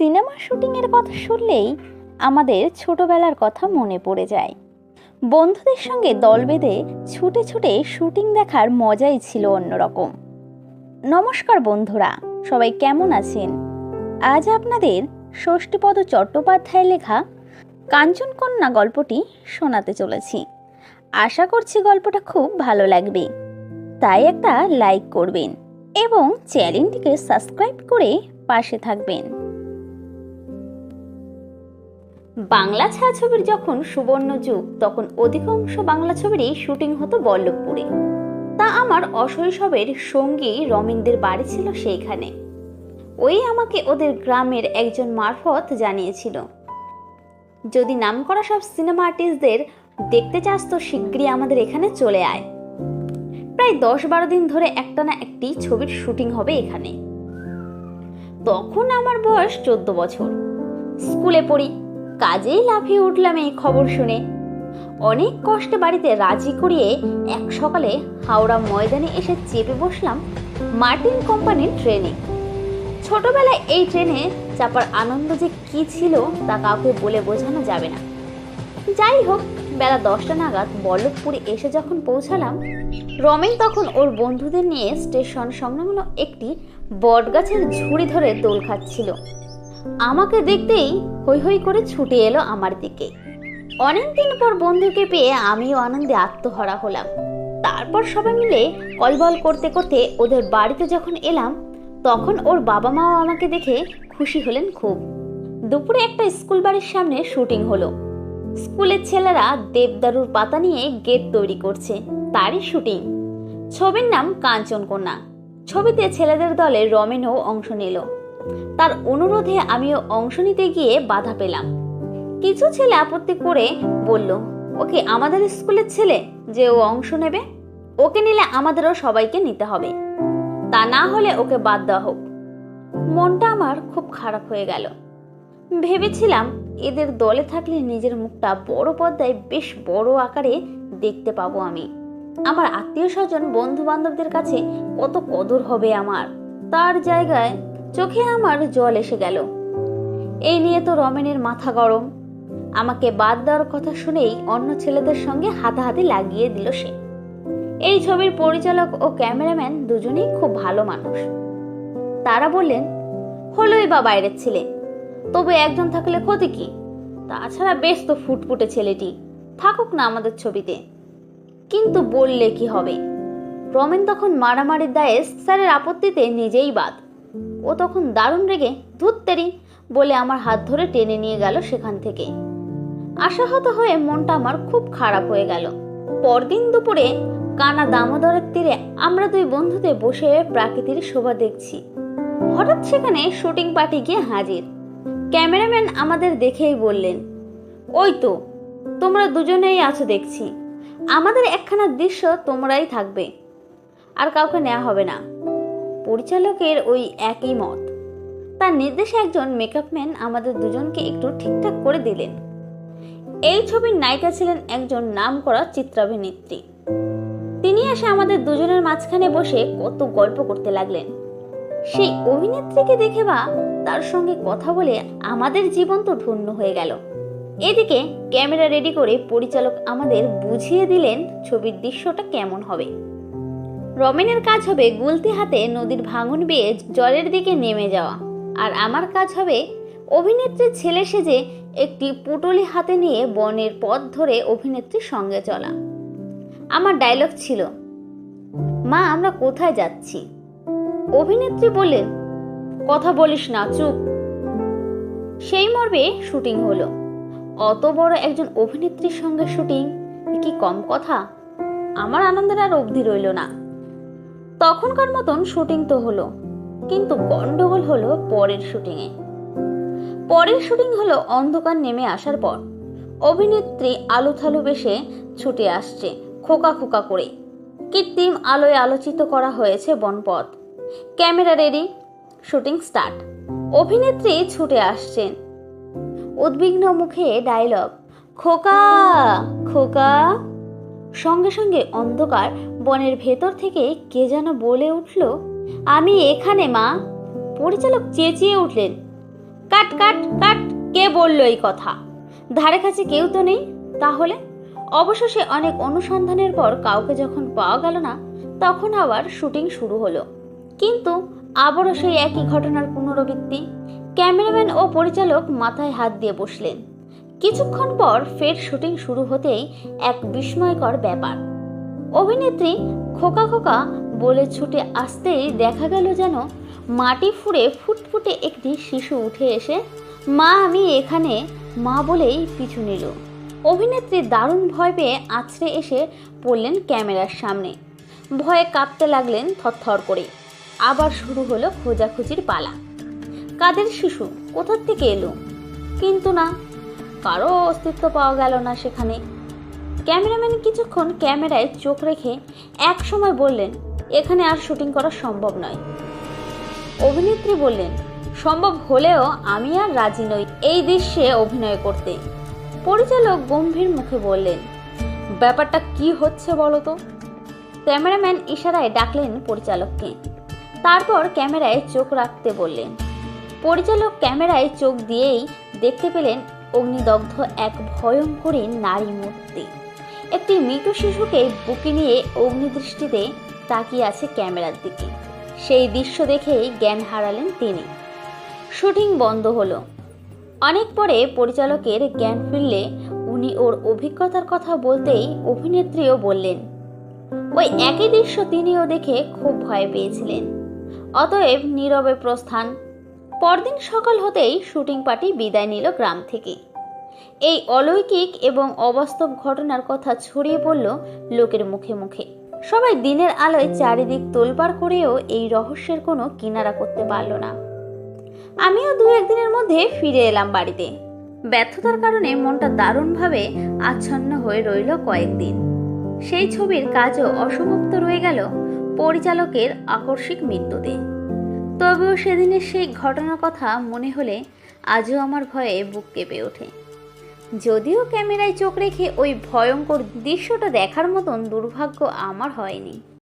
Cinema শুটিংয়ের কথা শুনলেই আমাদের ছোটবেলার কথা মনে পড়ে যায়। বন্ধুদের সঙ্গে দল বেঁধে ছুটে ছুটে শুটিং দেখার মজাই ছিল অন্যরকম। নমস্কার বন্ধুরা, সবাই কেমন আছেন? আজ আপনাদের ষষ্ঠীপদ চট্টোপাধ্যায় লেখা কাঞ্চনকন্যা গল্পটি শোনাতে চলেছি। আশা করছি গল্পটা খুব ভালো লাগবে। তাই একটা লাইক করবেন এবং চ্যানেলটিকে সাবস্ক্রাইব করে পাশে থাকবেন। বাংলা ছায়াছবির যখন সুবর্ণ যুগ, তখন অধিকাংশ বাংলা ছবিরই শুটিং হতো বল্লভপুরে। তা আমার অশৈশবের সঙ্গী রমিনদের বাড়ি ছিল সেইখানে। ওই আমাকে ওদের গ্রামের একজন মারফত জানিয়েছিল। যদি নামকরা সব সিনেমা আর্টিস্টদের দেখতে চাস তো শিগগিরই আমাদের এখানে চলে আয়। প্রায় দশ বারো দিন ধরে একটা না একটি ছবির শুটিং হবে এখানে। তখন আমার বয়স চোদ্দ বছর। স্কুলে পড়ি কাজেই লাফিয়ে উঠলাম এই খবর শুনে। অনেক কষ্টে বাড়িতে রাজি করিয়ে এক সকালে হাওড়া ময়দানে এসে চেপে বসলাম মার্টিন কোম্পানির ট্রেনে। ছোটবেলায় এই ট্রেনে চাপার আনন্দ যে কি ছিল তা কাউকে বলে বোঝানো যাবে না। যাই হোক, বেলা দশটা নাগাদ বল্লভপুরে এসে যখন পৌঁছালাম, রমেন তখন ওর বন্ধুদের নিয়ে স্টেশন সংলগ্ন একটি বটগাছের ঝুড়ি ধরে দোল খাচ্ছিল। আমাকে দেখতেই হই হই করে ছুটে এলো আমার দিকে। অনেকদিন পর বন্ধুকে পেয়ে আমিও আনন্দে আত্মহরা হলাম। তারপর সবাই মিলে কলবল করতে করতে ওদের বাড়িতে যখন এলাম, তখন ওর বাবা মাও আমাকে দেখে খুশি হলেন খুব। দুপুরে একটা স্কুল বাড়ির সামনে শুটিং হলো। স্কুলের ছেলেরা দেবদারুর পাতা নিয়ে গেট তৈরি করছে, তারই শুটিং। ছবির নাম কাঞ্চনকন্যা। ছবিতে ছেলেদের দলে রমেনও অংশ নিল। তার অনুরোধে আমিও অংশ নিতে গিয়ে বাধা পেলাম। কিছু ছেলে আপত্তি করে বলল, ওকে আমাদের স্কুলের ছেলে যে ও অংশ নেবে, ওকে নিলে আমাদেরও সবাইকে নিতে হবে। তা না হলে ওকে বাদ দেওয়া হোক। মনটা আমার খুব খারাপ হয়ে গেল। ভেবেছিলাম এদের দলে থাকলে নিজের মুখটা বড় পর্দায় বেশ বড় আকারে দেখতে পাবো আমি। আমার আত্মীয় স্বজন বন্ধু বান্ধবদের কাছে কত কদর হবে আমার। তার জায়গায় চোখে আমার জল এসে গেল। এই নিয়ে তো রমেনের মাথা গরম। আমাকে বাদ দেওয়ার কথা শুনেই অন্য ছেলেদের সঙ্গে হাতাহাতি লাগিয়ে দিল সে। এই ছবির পরিচালক ও ক্যামেরাম্যান দুজনেই খুব ভালো মানুষ। তারা বললেন, হলোই বা বাইরের ছেলে। তবে একজন থাকলে ক্ষতি কি? তাছাড়া বেশ তো ফুটফুটে ছেলেটি। থাকুক না আমাদের ছবিতে। কিন্তু বললে কি হবে? রমেন তখন মারামারির দায়ে স্যারের আপত্তিতে নিজেই বাদ। ও তখন দারুণ রেগে ধুত্তেরি বলে আমার হাত ধরে টেনে নিয়ে গেল সেখান থেকে। আশাহত হয়ে মনটা আমার খুব খারাপ হয়ে গেল। পরদিন দুপুরে কানা দামোদরের তীরে আমরা দুই বন্ধুতে বসে প্রাকৃতির শোভা দেখছি। হঠাৎ সেখানে শুটিং পার্টি গিয়ে হাজির। ক্যামেরাম্যান আমাদের দেখেই বললেন, ওই তো, তোমরা দুজনেই আছো দেখছি। আমাদের একখানা দৃশ্য তোমরাই থাকবে। আর কাউকে নেওয়া হবে না। পরিচালকের ওই একই মত। তার নির্দেশে একজন মেকআপম্যান আমাদের দুজনকে একটু ঠিকঠাক করে দিলেন। এই ছবির নায়িকা ছিলেন একজন নামকরা চিত্রাভিনেত্রী। তিনি এসে আমাদের দুজনের মাঝখানে বসে কত গল্প করতে লাগলেন। সেই অভিনেত্রীকে দেখে বা তার সঙ্গে কথা বলে আমাদের জীবন তো ধন্য হয়ে গেল। এদিকে ক্যামেরা রেডি করে পরিচালক আমাদের বুঝিয়ে দিলেন ছবির দৃশ্যটা কেমন হবে। রমেনের কাজ হবে গুলতি হাতে নদীর ভাঙন বেয়ে জলের দিকে নেমে যাওয়া। আর আমার কাজ হবে অভিনেত্রীর ছেলে সেজে একটি পুটলি হাতে নিয়ে বনের পথ ধরে অভিনেত্রীর সঙ্গে চলা। আমার ডায়লগ ছিল, মা, আমরা কোথায় যাচ্ছি? অভিনেত্রী বললেন, কথা বলিস না, চুপ। সেই মর্মে শুটিং হলো। অত বড় একজন অভিনেত্রীর সঙ্গে শুটিং? কি কম কথা? আমার আনন্দের আর অবধি রইল না। তখনকার মতন শুটিং তো হলো, কিন্তু গন্ডগোল হলো পরের শুটিংয়ে। পরের শুটিং হলো অন্ধকার নেমে আসার পর। অভিনেত্রী আলু থালু বেশে ছুটে আসছে খোকা খোকা করে। কৃত্রিম আলোয় আলোচিত করা হয়েছে বনপথ। Camera ready, shooting start. অভিনেত্রী ছুটে আসছেন উদ্বিগ্ন মুখে ডায়লগ, খোকা খোকা। সঙ্গে সঙ্গে অন্ধকার বনের ভেতর থেকে কে যেন বলে উঠল, আমি এখানে, মা। পরিচালক চেঁচিয়ে উঠলেন, কাট কাট কাট, কে বলল এই কথা? ধারে কাছে কেউ তো নেই? তাহলে? অবশেষে অনেক অনুসন্ধানের পর কাউকে যখন পাওয়া গেল না, তখন আবার শুটিং শুরু হলো। কিন্তু আবারও সেই একই ঘটনার পুনরাবৃত্তি। ক্যামেরাম্যান ও পরিচালক মাথায় হাত দিয়ে বসলেন। কিছুক্ষণ পর ফের শুটিং শুরু হতেই এক বিস্ময়কর ব্যাপার। অভিনেত্রী খোকা খোকা বলে ছুটে আসতেই দেখা গেল যেন মাটি ফুঁড়ে ফুটফুটে একটি শিশু উঠে এসে, মা, আমি এখানে। মা বলেই পিছু নিল। অভিনেত্রী দারুণ ভয় পেয়ে আছড়ে এসে পড়লেন ক্যামেরার সামনে। ভয়ে কাঁপতে লাগলেন থরথর করে। আবার শুরু হলো খোঁজাখুঁজির পালা। কাদের শিশু? কোথার থেকে এলো? কিন্তু না কারও অস্তিত্ব পাওয়া গেল না সেখানে। ক্যামেরাম্যান কিছুক্ষণ ক্যামেরায় চোখ রেখে এক সময় বললেন, এখানে আর শুটিং করা সম্ভব নয়। অভিনেত্রী বললেন, সম্ভব হলেও আমি আর রাজি নই, এই দৃশ্যে অভিনয় করতে। পরিচালক গম্ভীর মুখে বললেন, ব্যাপারটা কি হচ্ছে বলো তো? ক্যামেরাম্যান ইশারায় ডাকলেন পরিচালককে। তারপর ক্যামেরায় চোখ রাখতে বললেন। পরিচালক ক্যামেরায় চোখ দিয়েই দেখতে পেলেন অগ্নিদগ্ধ এক ভয়ঙ্করী নারী মূর্তি। একটি মৃত শিশুকে বুকে নিয়ে অগ্নিদৃষ্টিতে তাকিয়ে আছে ক্যামেরার দিকে। সেই দৃশ্য দেখেই জ্ঞান হারালেন তিনি। শুটিং বন্ধ হলো। অনেক পরে পরিচালকের জ্ঞান ফিরলে উনি ওর অভিজ্ঞতার কথা বলতেই অভিনেত্রীও বললেন, ওই একই দৃশ্য তিনিও দেখে খুব ভয় পেয়েছিলেন। অতএব নীরবে প্রস্থান। পরদিন সকাল হতেই শুটিং পার্টি বিদায় নিল গ্রাম থেকে। এই অলৌকিক এবং অবাস্তব ঘটনার কথা ছড়িয়ে পড়ল লোকের মুখে মুখে। সবাই দিনের আলোয় চারিদিক তোলপাড় করেও এই রহস্যের কোনো কিনারা করতে পারল না। আমিও দু একদিনের মধ্যে ফিরে এলাম বাড়িতে। ব্যর্থতার কারণে মনটা দারুণভাবে আচ্ছন্ন হয়ে রইল কয়েকদিন। সেই ছবির কাজও অসমাপ্ত রয়ে গেল পরিচালকের আকস্মিক মৃত্যুতে। তবেও সেদিনের সেই ঘটনার কথা মনে হলে আজও আমার ভয়ে বুক কেঁপে ওঠে। যদিও ক্যামেরায় চোখ রেখে ওই ভয়ঙ্কর দৃশ্যটা দেখার মতন দুর্ভাগ্য আমার হয়নি।